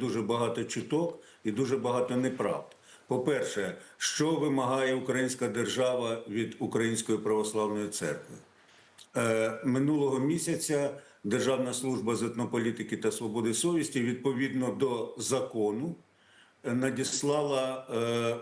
Дуже багато чуток і дуже багато неправд. По-перше, що вимагає українська держава від Української православної церкви? Е, минулого місяця Державна служба з етнополітики та свободи совісті відповідно до закону е, надіслала е,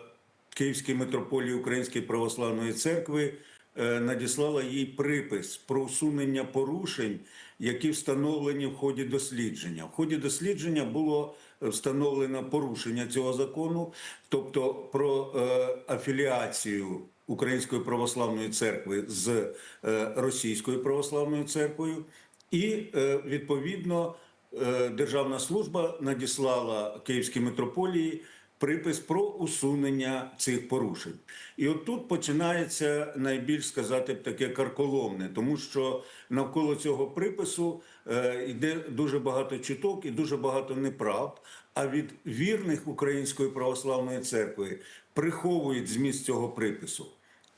Київській митрополії Української православної церкви, надіслала їй припис про усунення порушень, які встановлені в ході дослідження. В ході дослідження було е, встановлено порушення цього закону, тобто про е, афіліацію Української православної церкви з е, Російською православною церквою, і е, відповідно е, Державна служба надіслала Київській митрополії припис про усунення цих порушень. І от тут починається найбільш сказати б таке карколомне, тому що навколо цього припису е, йде дуже багато чуток і дуже багато неправд. А від вірних Української православної церкви приховують зміст цього припису.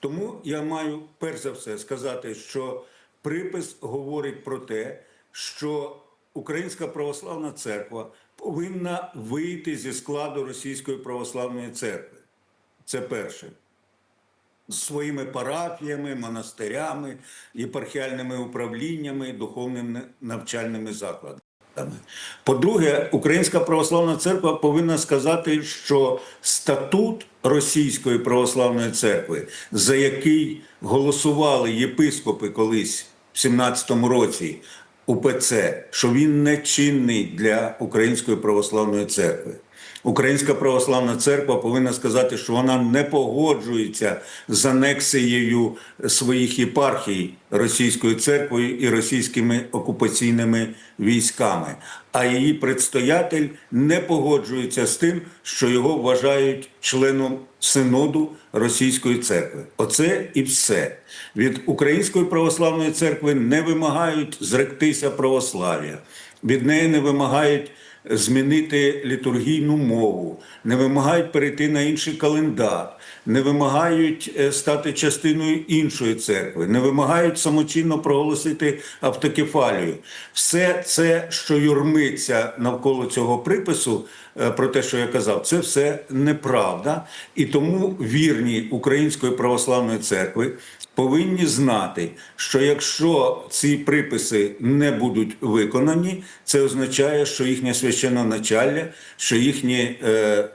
Тому я маю перш за все сказати, що припис говорить про те, що Українська православна церква повинна вийти зі складу Російської православної церкви. Це перше. З своїми парафіями, монастирями, єпархіальними управліннями, духовними навчальними закладами. По-друге, Українська православна церква повинна сказати, що статут Російської православної церкви, за який голосували єпископи колись в 17-му році УПЦ, що він не чинний для Української православної церкви. Українська православна церква повинна сказати, що вона не погоджується з анексією своїх єпархій Російською церквою і російськими окупаційними військами. А її предстоятель не погоджується з тим, що його вважають членом синоду Російської церкви. Оце і все. Від Української православної церкви не вимагають зректися православ'я, від неї не вимагають змінити літургійну мову, не вимагають перейти на інший календар, не вимагають е, стати частиною іншої церкви, не вимагають самочинно проголосити автокефалію. Все це, що юрмиться навколо цього припису, е, про те, що я казав, це все неправда. І тому вірні Української православної церкви повинні знати, що якщо ці приписи не будуть виконані, це означає, що їхня їхнє священноначалля, що їхні е,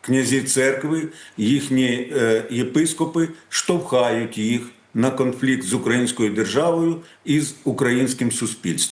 князі церкви, їхні е, єпископи штовхають їх на конфлікт з українською державою і з українським суспільством.